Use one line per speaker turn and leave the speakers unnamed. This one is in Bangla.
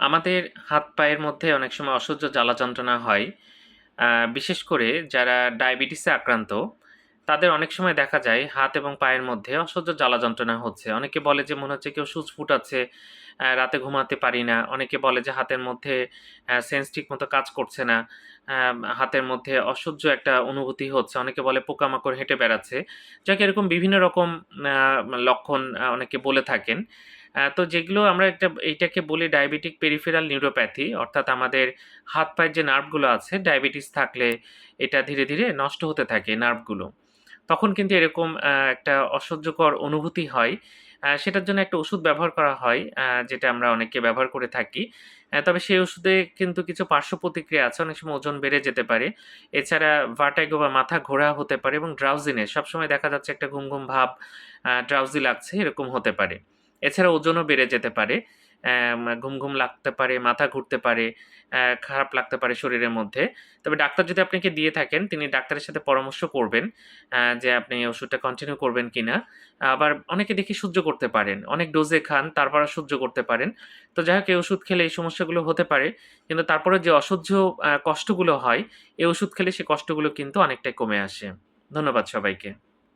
আমাদের হাত পায়ের মধ্যে অনেক সময় অসহ্য জ্বালা যন্ত্রণা হয় বিশেষ করে যারা ডায়াবেটিসে আক্রান্ত, তাদের অনেক সময় দেখা যায় হাত এবং পায়ের মধ্যে অসহ্য জ্বালা যন্ত্রণা হচ্ছে। অনেকে বলে যে মনে হচ্ছে কেউ সুচ ফুটাচ্ছে, রাতে ঘুমাতে পারি না। অনেকে বলে যে হাতের মধ্যে সেন্স ঠিক মতো কাজ করছে না। হাতের মধ্যে অসহ্য একটা অনুভূতি হচ্ছে। অনেকে বলে পোকামাকড় হেঁটে বেড়াচ্ছে। যাকে এরকম বিভিন্ন রকম লক্ষণ অনেকে বলে থাকেন। তো যেগুলো আমরা একটা এইটাকে বলি ডায়াবেটিক পেরিফেরাল নিউরোপ্যাথি অর্থাৎ আমাদের হাত পায়ের যে নার্ভগুলো আছে ডায়াবেটিস থাকলে এটা ধীরে, ধীরে নষ্ট হতে থাকে নার্ভগুলো। তখন কিন্তু এরকম একটা অসহ্যকর অনুভূতি হয়। সেটার জন্য একটা ওষুধ ব্যবহার করা হয় যেটা আমরা অনেকে ব্যবহার করে থাকি। তবে সেই ওষুধে কিন্তু কিছু পার্শ্ব প্রতিক্রিয়া আছে। অনেক সময় ওজন বেড়ে যেতে পারে। এছাড়া ভার্টিগো বা মাথা ঘোরা হতে পারে এবং ড্রাউজিনেস সবসময় দেখা যাচ্ছে একটা ঘুম, ঘুম ভাব, ড্রাউজি লাগছে এরকম হতে পারে। এছাড়া ওজনও বেড়ে যেতে পারে। ঘুম, ঘুম লাগতে পারে, মাথা ঘুরতে পারে, খারাপ লাগতে পারে শরীরের মধ্যে। তবে ডাক্তার যদি আপনাকে দিয়ে থাকেন, তিনি ডাক্তারের সাথে পরামর্শ করবেন যে আপনি ওষুধটা কন্টিনিউ করবেন কিনা। আবার অনেকে দেখি সহ্য করতে পারেন। অনেক ডোজে খান, তারপরেও সহ্য করতে পারেন। তো যাই হোক এই ওষুধ খেলে এই সমস্যাগুলো হতে পারে। কিন্তু তারপরে যে অসহ্য কষ্টগুলো হয়, এই ওষুধ খেলে সেই কষ্টগুলো কিন্তু অনেকটাই কমে আসে। ধন্যবাদ সবাইকে।